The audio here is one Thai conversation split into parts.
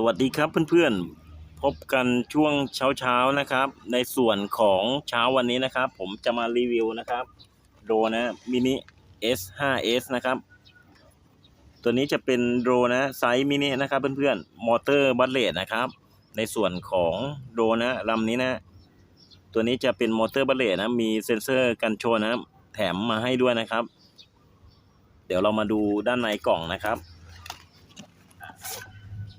สวัสดีครับเพื่อนๆ พบกันช่วงเช้าๆนะครับ ในส่วนของเช้าวันนี้นะครับ ผมจะมารีวิวนะครับโดรนนะมินิ S5S นะครับ ตัวนี้จะเป็นโดรนนะไซส์มินินะครับเพื่อนๆมอเตอร์บัตเลตนะครับ ในส่วนของโดรนนะลำนี้นะ ตัวนี้จะเป็นมอเตอร์บัตเลตนะมีเซ็นเซอร์กันชนนะแถมมาให้ด้วยนะครับ เดี๋ยวเรามาดูด้านในกล่องนะครับโอเค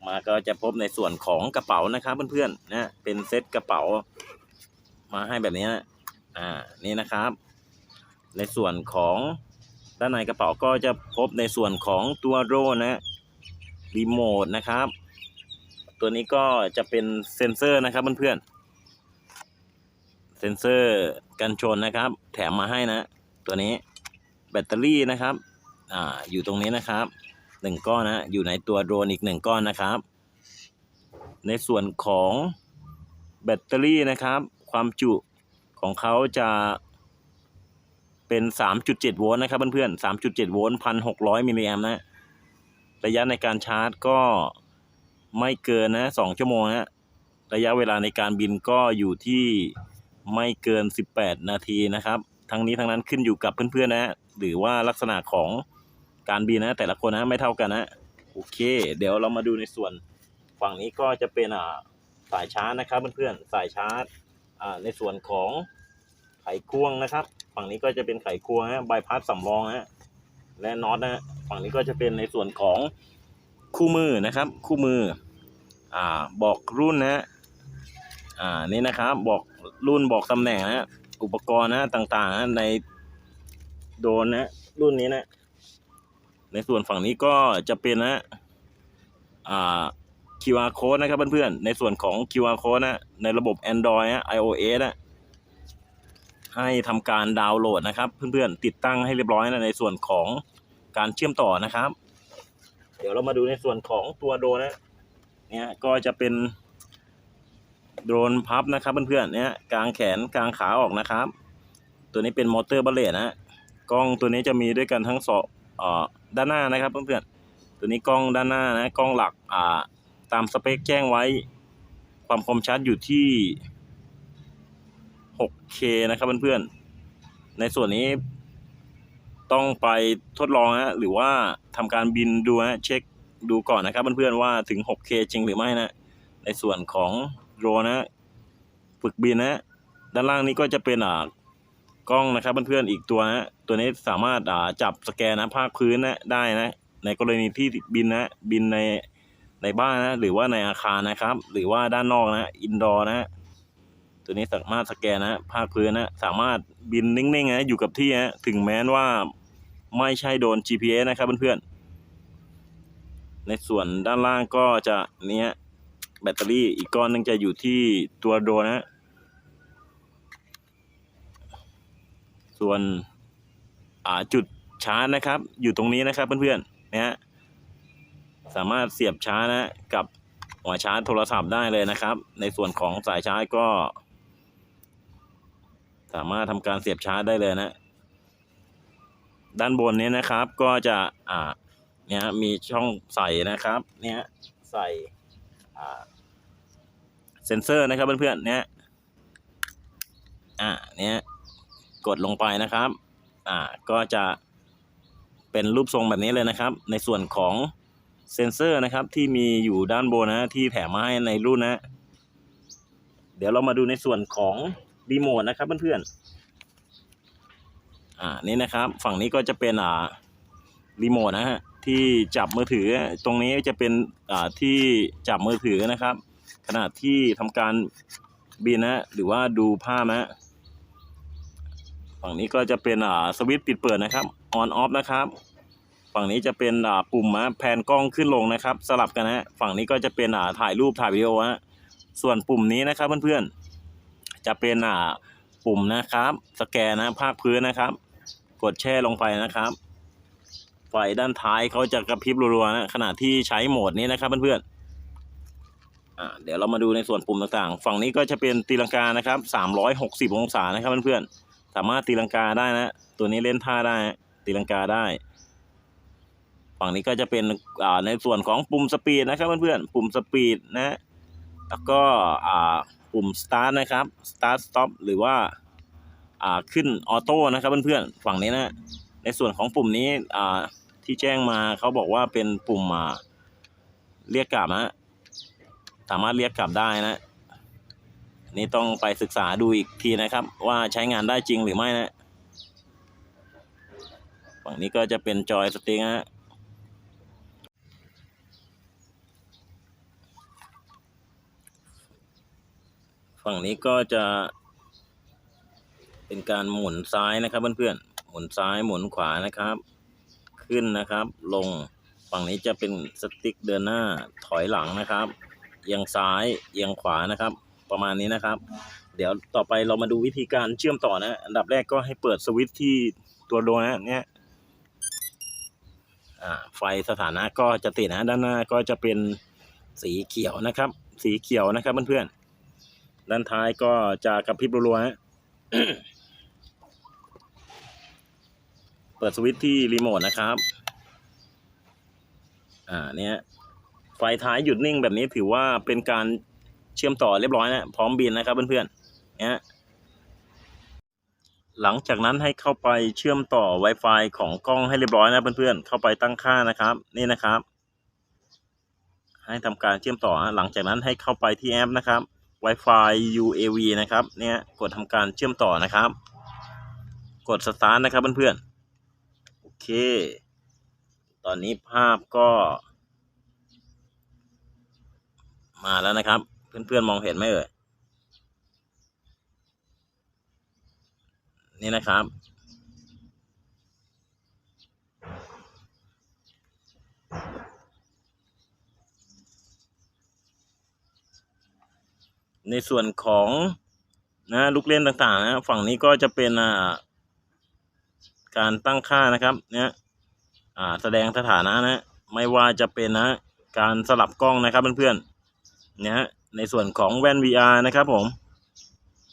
กมาก็จะพบในส่วนของกระเป๋านะครับเพื่อนๆนะเป็นเซ็ตกระเป๋า มาให้แบบนี้นะอ่านี่นะครับ ในส่วนของด้านในกระเป๋าก็จะพบในส่วนของตัวโรนะรีโมทนะครับ ตัวนี้ก็จะเป็นเซ็นเซอร์นะครับเพื่อนๆเซ็นเซอร์กันชนนะครับ แถมมาให้นะ ตัวนี้แบตเตอรี่นะครับ อ่าอยู่ตรงนี้นะครับ หนึ่งก้อนนะอยู่ในตัวโดรนอีกหนึ่งก้อนนะครับ ในส่วนของแบตเตอรี่นะครับ ความจุของเขาจะเป็น 3.7 โวลต์นะครับเพื่อนๆ 3.7 โวลต์ 1,600 มิลลิแอมป์นะ ระยะในการชาร์จก็ไม่เกินนะ 2 ชั่วโมงนะระยะเวลาในการบินก็อยู่ที่ไม่เกิน 18 นาทีนะครับ ทั้งนี้ทั้งนั้นขึ้นอยู่กับเพื่อนๆนะ หรือว่าลักษณะของ การบินนะ แต่ละคนนะไม่เท่ากันนะโอเค เดี๋ยวเรามาดูในส่วนฝั่งนี้ก็จะเป็นอ่าสายชาร์จนะครับเพื่อนๆสายชาร์จอ่าในส่วนของไขควงนะครับ ฝั่งนี้ก็จะเป็นไขควงนะใบพัดสำรองนะและน็อตนะฝั่งนี้ก็จะเป็นในส่วนของคู่มือนะครับ คู่มืออ่าบอกรุ่นนะอ่านี่นะครับบอกรุ่นบอกตำแหน่งนะอุปกรณ์นะต่างๆนะในโดรนนะรุ่นนี้นะ ในส่วนฝั่งนี้ก็จะเป็นนะอ่า QR code นะครับเพื่อนๆ ในส่วนของ QR code นะในระบบ Android นะ iOS นะให้ทำการดาวน์โหลดนะครับ เพื่อนๆ ติดตั้งให้เรียบร้อยนะในส่วนของการเชื่อมต่อนะครับ เดี๋ยวเรามาดูในส่วนของตัวโดรนนะเนี่ยก็จะเป็นโดรนพับนะครับเพื่อนๆเนี่ยกลางแขนกลางขาออกนะครับ ตัวนี้เป็นมอเตอร์บัลเลตนะกล้องตัวนี้จะมีด้วยกันทั้งสองเอ่อ ด้านหน้านะครับเพื่อนๆตัวนี้กล้องด้านหน้านะกล้องหลักอ่าตามสเปคแจ้งไว้ ความคมชัดอยู่ที่ 6K นะครับเพื่อนๆในส่วนนี้ต้องไปทดลองนะหรือว่าทำการบินดูนะเช็คดูก่อนนะครับเพื่อนๆว่าถึง 6K จริงหรือไม่นะ ในส่วนของโดรนนะฝึกบินนะ ด้านล่างนี้ก็จะเป็นอ่า กล้องนะครับเพื่อนๆอีกตัวนะตัวนี้สามารถจับสแกนนะภาคพื้นนะได้นะ ในกรณีที่บินนะบินในในบ้านนะหรือว่าในอาคารนะครับ หรือว่าด้านนอกนะอินดอร์นะตัวนี้สามารถสแกนนะภาคพื้นนะสามารถบินนิ่งๆนะอยู่กับที่นะถึงแม้ว่าไม่ใช่โดน GPS นะครับเพื่อนๆในส่วนด้านล่างก็จะเนี้ยแบตเตอรี่อีกก้อนนึงจะอยู่ที่ตัวโดนนะ ส่วนจุดชาร์จนะครับ อยู่ตรงนี้นะครับเพื่อนๆนะฮะสามารถเสียบชาร์จนะกับหัวชาร์จโทรศัพท์ได้เลยนะครับ ในส่วนของสายชาร์จก็ สามารถทำการเสียบชาร์จได้เลยนะ ด้านบนนี้นะครับก็จะอ่าเนี่ยมีช่องใส่นะครับ เนี่ยใส่อ่าเซนเซอร์นะครับเพื่อนๆเนี่ยอ่าเนี่ย กดลงไปนะครับ อ่า ก็จะเป็นรูปทรงแบบนี้เลยนะครับ ในส่วนของเซ็นเซอร์นะครับที่มีอยู่ด้านบนนะที่แถมมาให้ในรุ่นนะ เดี๋ยวเรามาดูในส่วนของรีโมทนะครับเพื่อนๆ อ่า นี่นะครับ ฝั่งนี้ก็จะเป็นอ่ารีโมทนะฮะที่จับมือถือตรงนี้จะเป็นอ่าที่จับมือถือนะครับขณะที่ทำการบินนะหรือว่าดูภาพนะ ฝั่งนี้ก็จะเป็นอ่าสวิตช์ปิดเปิดนะครับ on off นะครับ ฝั่งนี้จะเป็นอ่าปุ่มนะแผนกล้องขึ้นลงนะครับ สลับกันนะฝั่งนี้ก็จะเป็นอ่าถ่ายรูปถ่ายวิดีโอฮะส่วนปุ่มนี้นะครับเพื่อนๆจะเป็นอ่าปุ่มนะครับ สแกนนะภาคพื้นนะครับ กดแช่ลงไปนะครับไฟด้านท้ายเขาจะกระพริบรัวๆนะขณะที่ใช้โหมดนี้นะครับเพื่อนๆอ่าเดี๋ยวเรามาดูในส่วนปุ่มต่างๆ ฝั่งนี้ก็จะเป็นตีลังกานะครับ360 องศานะครับเพื่อนๆ สามารถตีลังกาได้นะ ตัวนี้เล่นท่าได้ ตีลังกาได้ ฝั่งนี้ก็จะเป็นอ่าในส่วนของปุ่มสปีดนะครับเพื่อนๆ ปุ่มสปีดนะ แล้วก็อ่าปุ่ม start นะครับ start stop หรือว่าอ่าขึ้นออโต้นะครับเพื่อนๆ ฝั่งนี้นะ ในส่วนของปุ่มนี้อ่าที่แจ้งมาเขาบอกว่าเป็นปุ่มอ่าเรียกกลับนะ สามารถเรียกกลับได้นะ นี่ต้องไปศึกษาดูอีกทีนะครับ ว่าใช้งานได้จริงหรือไม่นะฝั่งนี้ก็จะเป็นจอยสติ๊กนะฝั่งนี้ก็จะเป็นการหมุนซ้ายนะครับเพื่อนๆ หมุนซ้ายหมุนขวานะครับ ขึ้นนะครับ ลง ฝั่งนี้จะเป็นสติ๊กเดินหน้าถอยหลังนะครับ เอียงซ้ายเอียงขวานะครับ ประมาณนี้นะครับ เดี๋ยวต่อไปเรามาดูวิธีการเชื่อมต่อนะอันดับแรกก็ให้เปิดสวิตช์ที่ตัวโดนะเนี่ยไฟสถานะก็จะติดนะด้านหน้าก็จะเป็นสีเขียวนะครับ สีเขียวนะครับเพื่อนๆด้านท้ายก็จะกระพริบรัวๆฮะเปิดสวิตช์ที่รีโมทนะครับ อ่าเนี่ยไฟท้ายหยุดนิ่งแบบนี้ถือว่าเป็นการ เชื่อมต่อเรียบร้อยนะพร้อมบินนะครับเพื่อนๆเนี่ยหลังจากนั้นให้เข้าไปเชื่อมต่อ Wi-Fi ของกล้องให้เรียบร้อยนะเพื่อนๆเข้าไปตั้งค่านะครับ นี่นะครับ ให้ทำการเชื่อมต่อ หลังจากนั้นให้เข้าไปที่แอปนะครับ Wi-Fi UAV นะครับ เนี่ยกดทำการเชื่อมต่อนะครับ กดสตาร์ทนะครับเพื่อนๆโอเค ตอนนี้ภาพก็ มาแล้วนะครับ เพื่อนๆมองเห็นไหมเอ่ยนี่นะครับ ในส่วนของนะลูกเล่นต่างๆนะฝั่งนี้ก็จะเป็นอ่าการตั้งค่านะครับเนี่ยอ่าแสดงสถานะนะ ไม่ว่าจะเป็นนะ การสลับกล้องนะครับเพื่อนๆ นี่ยฮะในส่วนของแว่น VR นะครับผม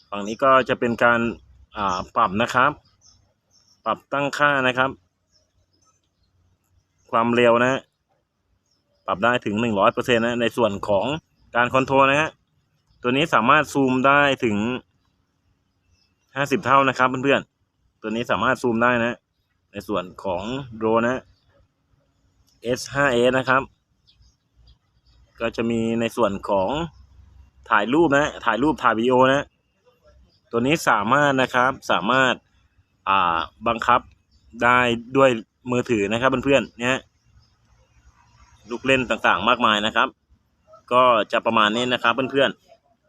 ฝั่งนี้ก็จะเป็นการอ่าปรับนะครับ ปรับตั้งค่านะครับ ความเร็วนะ ปรับได้ถึงหนึ่งร้อยเปอร์เซ็นต์นะ ในส่วนของการคอนโทรลนะฮะ ตัวนี้สามารถซูมได้ถึงห้าสิบเท่านะครับเพื่อนๆ ตัวนี้สามารถซูมได้นะ ในส่วนของโดรนนะ S5S นะครับ ก็จะมีในส่วนของถ่ายรูปนะ ถ่ายรูปถ่ายวิดีโอนะ ตัวนี้สามารถนะครับ สามารถอ่าบังคับได้ด้วยมือถือนะครับเพื่อนๆ เนี่ยลูกเล่นต่างๆ มากมายนะครับ ก็จะประมาณนี้นะครับเพื่อน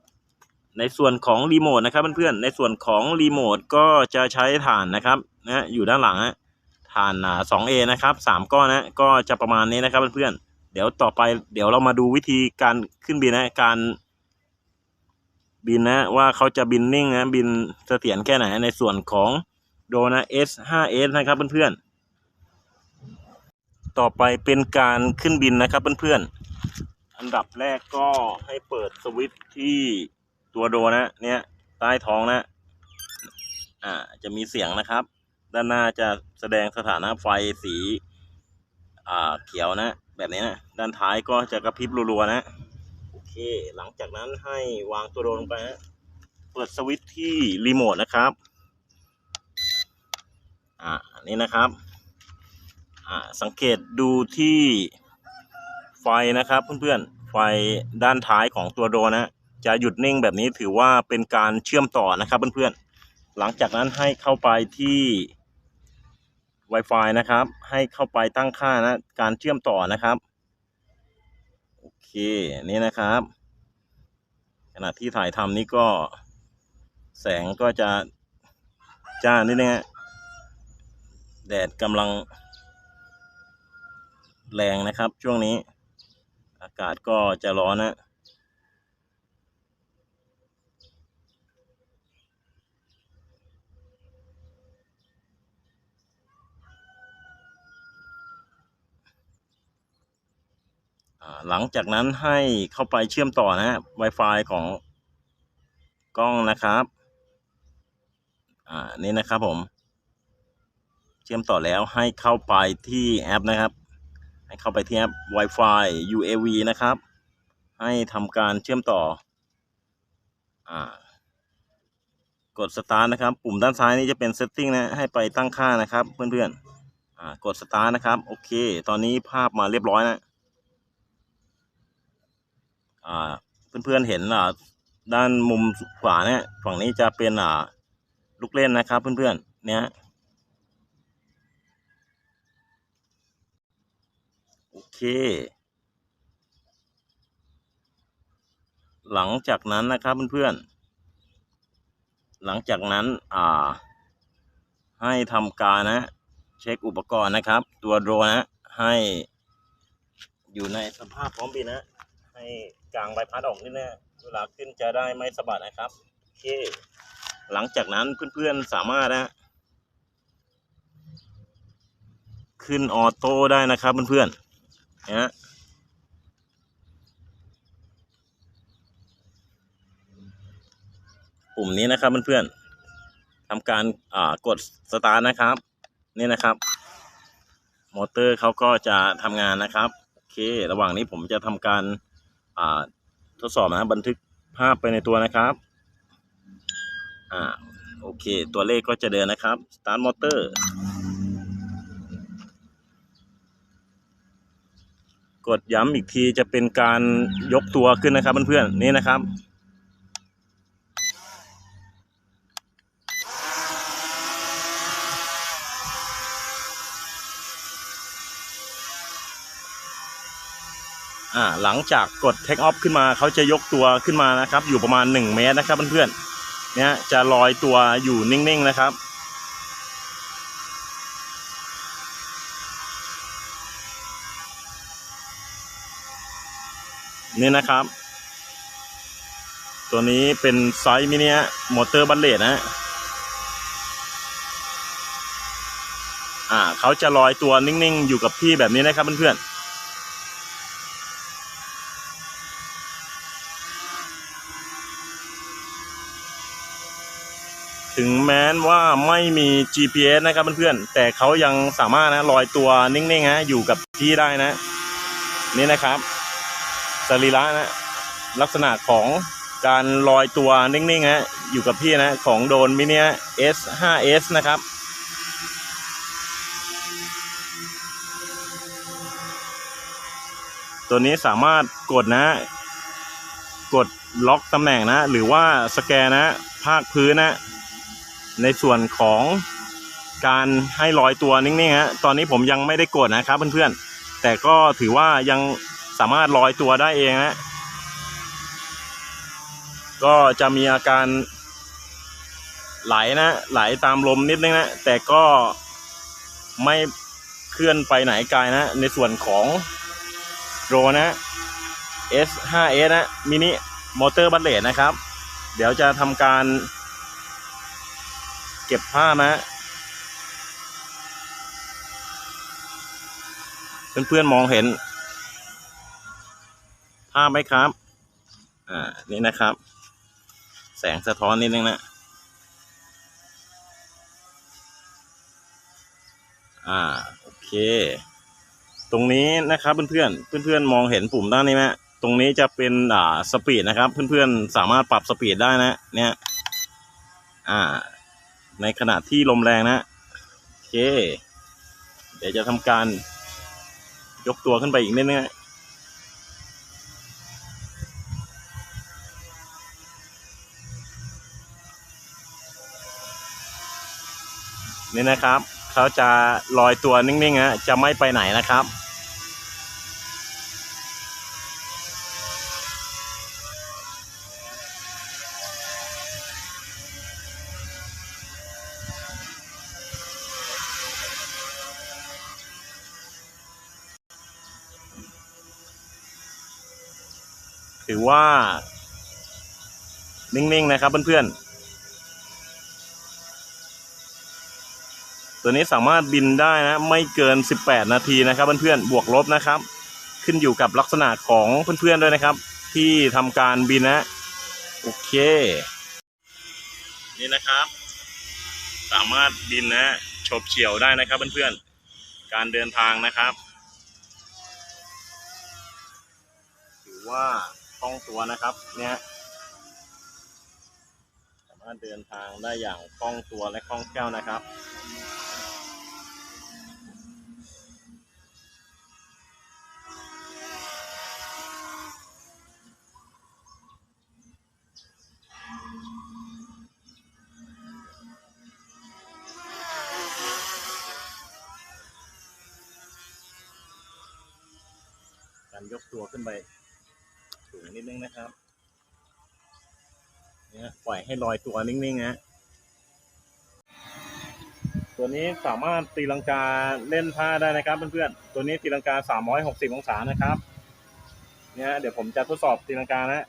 ๆ ในส่วนของรีโมทนะครับเพื่อนๆ ในส่วนของรีโมทก็จะใช้ฐานนะครับนะอยู่ด้านหลังฮะฐานสอ่า 2A นะครับสามก้อนนะ ก็จะประมาณนี้นะครับเพื่อนๆ เดี๋ยวต่อไปเดี๋ยวเรามาดูวิธีการขึ้นบินนะ การบินนะ ว่าเขาจะบินนิ่งนะ บินเสถียรแค่ไหนในส่วนของโดนะ S5S นะครับเพื่อนๆ ต่อไปเป็นการขึ้นบินนะครับเพื่อนๆ อันดับแรกก็ให้เปิดสวิตช์ที่ตัวโดนะ เนี่ยใต้ท้องนะ อ่า จะมีเสียงนะครับ ด้านหน้าจะแสดงสถานะไฟสี อ่า เขียวนะ แบบนี้นะด้านท้ายก็จะกระพริบรัวๆนะโอเค หลังจากนั้นให้วางตัวโดลงไปนะเปิดสวิตช์ที่รีโมทนะครับอ่านี่นะครับอ่าสังเกตดูที่ไฟนะครับเพื่อนๆไฟด้านท้ายของตัวโดรนนะจะหยุดนิ่งแบบนี้ถือว่าเป็นการเชื่อมต่อนะครับเพื่อนๆหลังจากนั้นให้เข้าไปที่ Wi-Fi นะครับ ให้เข้าไปตั้งค่านะการเชื่อมต่อนะครับ โอเคนี่นะครับ ขณะที่ถ่ายทำนี่ก็แสงก็จะจ้านิดนึงแดดกำลัง แรงนะครับช่วงนี้ อากาศก็จะร้อนนะ หลังจากนั้นให้เข้าไปเชื่อมต่อนะฮะ Wi-Fi ของกล้องนะครับ อ่า นี่นะครับผม เชื่อมต่อแล้วให้เข้าไปที่แอปนะครับ ให้เข้าไปที่แอป Wi-Fi UAV นะครับ ให้ทำการเชื่อมต่อ อ่า กด start นะครับ ปุ่มด้านซ้ายนี้จะเป็น setting นะ ให้ไปตั้งค่านะครับ เพื่อนๆ อ่า กด start นะครับ โอเค ตอนนี้ภาพมาเรียบร้อยนะ เพื่อนๆเห็นด้านมุมขวาเนี่ยฝั่งนี้จะเป็นลูกเล่นนะครับ เพื่อนๆเนี่ยโอเค หลังจากนั้นนะครับเพื่อนๆหลังจากนั้นอ่า ให้ทำการนะ เช็คอุปกรณ์นะครับ ตัวโดรนนะให้อยู่ในสภาพพร้อมบินนะ ให้กางใบพัดออกนิดนึงเวลาขึ้นจะได้ไม่สะบัดนะครับโอเคหลังจากนั้นเพื่อนๆสามารถนะขึ้นออโต้ได้นะครับเพื่อนๆนะปุ่มนี้นะครับเพื่อนๆทำการกดสตาร์ทนะครับ นี่นะครับ มอเตอร์เขาก็จะทำงานนะครับ โอเค ระหว่างนี้ผมจะทำการ ทดสอบนะบันทึกภาพไปในตัวนะครับอ่าโอเค ตัวเลขก็จะเดินนะครับ start motor กดย้ำอีกทีจะเป็นการยกตัวขึ้นนะครับเพื่อนๆนี่นะครับ อ่าหลังจากกด Take Off ขึ้นมาเขาจะยกตัวขึ้นมานะครับ อยู่ประมาณ 1 เมตรนะครับเพื่อนๆเนี่ยจะลอยตัวอยู่นิ่งๆนะครับนี่นะครับ ตัวนี้เป็นไซส์มินิมอเตอร์บัลเลตนะอ่าเขาจะลอยตัวนิ่งๆ อยู่กับที่แบบนี้นะครับเพื่อนๆ ถึงแม้ว่าไม่มี GPS นะครับเพื่อนๆแต่เขายังสามารถนะลอยตัวนิ่งๆฮะอยู่กับที่ได้นะ นี่นะครับสรีระนะลักษณะของการลอยตัวนิ่งๆฮะอยู่กับที่นะของโดรนมินิ S5S นะครับตัวนี้สามารถกดนะ กดล็อกตำแหน่งนะ หรือว่าสแกนนะ ภาคพื้นนะ ในส่วนของการให้ลอยตัวนิ่งๆฮะตอนนี้ผมยังไม่ได้กดนะครับเพื่อนๆ แต่ก็ถือว่ายังสามารถลอยตัวได้เองนะก็จะมีอาการไหลนะไหลตามลมนิดนึงนะแต่ก็ไม่เคลื่อนไปไหนไกลนะ ในส่วนของโรนนะ S5S นะมินิมอเตอร์บัลเลตนะครับ เดี๋ยวจะทำการ เก็บภาพนะเพื่อนๆมองเห็นภาพไหมครับ อ่า นี่นะครับ แสงสะท้อนนิดนึงนะ อ่า โอเค ตรงนี้นะครับเพื่อนๆ เพื่อนๆ มองเห็นปุ่มด้านนี้ไหมตรงนี้จะเป็นอ่าสปีดนะครับ เพื่อนๆ สามารถปรับสปีดได้นะ เนี่ย อ่า ในขณะที่ลมแรงนะโอเค เดี๋ยวจะทำการยกตัวขึ้นไปอีกนิดนึงนะนี่นะครับ เขาจะลอยตัวนิ่งๆฮะจะไม่ไปไหนนะครับ ว่า นิ่งๆนะครับเพื่อนๆ ตัวนี้สามารถบินได้นะ ไม่เกิน 18 นาทีนะครับเพื่อนๆ บวกลบนะครับ ขึ้นอยู่กับลักษณะของเพื่อนๆด้วยนะครับ ที่ทำการบินนะ โอเค นี่นะครับ สามารถบินนะฉบเฉียวได้นะครับเพื่อนๆ การเดินทางนะครับ ถือว่า คล่องตัวนะครับ เนี่ยสามารถเดินทางได้อย่างคล่องตัวและคล่องแคล่วนะครับการยกตัวขึ้นไป สูงนิดนึงนะครับเนี่ยปล่อยให้ลอยตัวนิ่งๆนะตัวนี้สามารถตีลังกาเล่นท่าได้นะครับเพื่อนๆตัวนี้ตีลังกา 360 องศานะครับเนี่ยเดี๋ยวผมจะทดสอบตีลังกานะ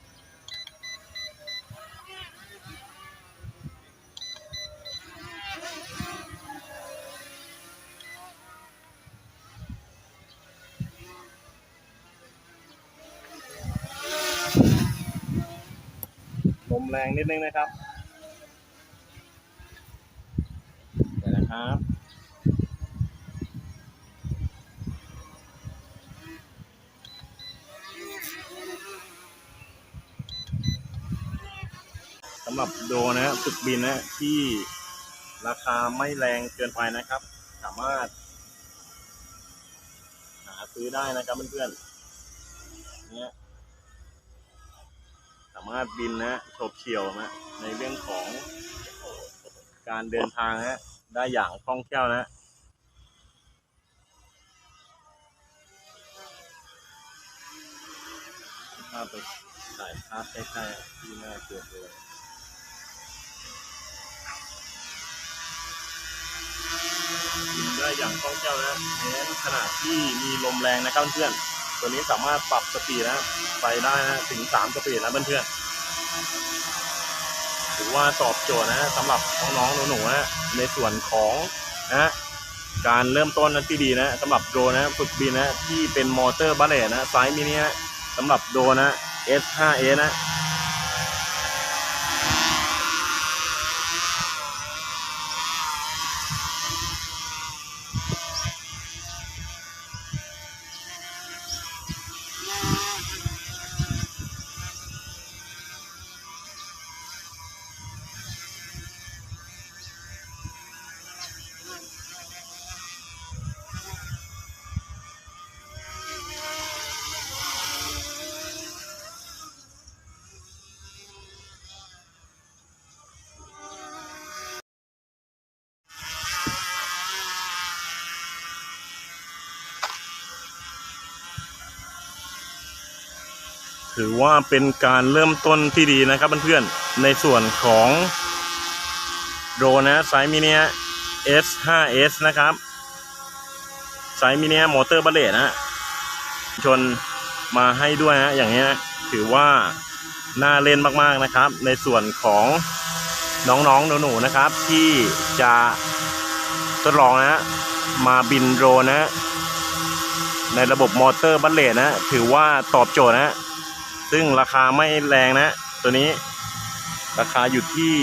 มแรงนิดนึงนะครับเดี๋ยวนะครับสำหรับโดรนนะฝึกบินนะที่ราคาไม่แรงเกินไปนะครับ สามารถ หาซื้อได้นะครับเพื่อนๆเนี่ยามารถบินนะโฉบเฉี่ยวนะในเรื่องของการเดินทางนะได้อย่างคล่องแคล่วนะภาพไปถ่ายภาพใกล้ๆที่หน้าเกิดเลยบินได้อย่างคล่องแคล่วนะเน้นขนาดที่มีลมแรงนะครับเพื่อน ตัวนี้สามารถปรับสปีดนะไปได้นะถึงสามสปีดนะเพื่อนๆถือว่าตอบโจทย์นะสำหรับน้องๆหนูๆนะในส่วนของนะการเริ่มต้นนะที่ดีนะสำหรับโดนะฝึกบินนะที่เป็นมอเตอร์บัลเลตนะไซส์มินินะสำหรับโดนนะ S5A นะ ถือว่าเป็นการเริ่มต้นที่ดีนะครับเพื่อนๆในส่วนของโดนะไซส์มินิ S5S นะครับไซส์มินิมอเตอร์บัลเลตนะชนมาให้ด้วยนะอย่างนี้ยถือว่าน่าเล่นมากๆนะครับ ในส่วนของน้องๆหนูๆนะครับ ที่จะทดลองนะมาบินโดรนะ ในระบบมอเตอร์บัลเลตนะ ถือว่าตอบโจทย์นะ ซึ่งราคาไม่แรงนะ ตัวนี้ราคาอยู่ที่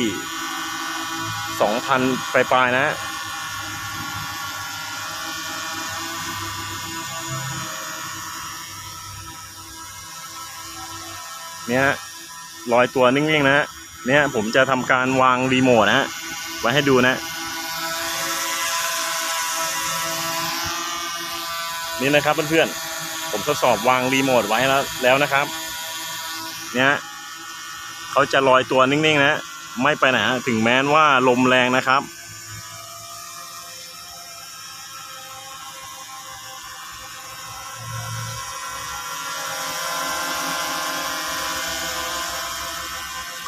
สองพันปลายๆนะเนี่ยลอยตัวนิ่งๆนะเนี่ยผมจะทำการวางรีโมทนะไว้ให้ดูนะ นี่นะครับเพื่อนๆผมทดสอบวางรีโมทไว้แล้วแล้วนะครับ เนี่ยเขาจะลอยตัวนิ่งๆนะไม่ไปไหนถึงแม้ว่าลมแรงนะครับ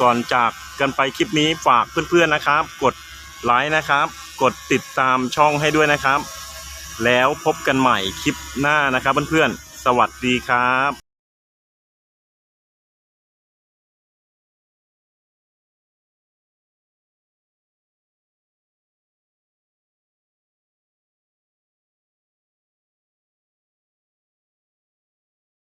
ก่อนจากกันไปคลิปนี้ฝากเพื่อนๆนะครับ กดไลค์นะครับ กดติดตามช่องให้ด้วยนะครับ แล้วพบกันใหม่คลิปหน้านะครับเพื่อนๆ สวัสดีครับ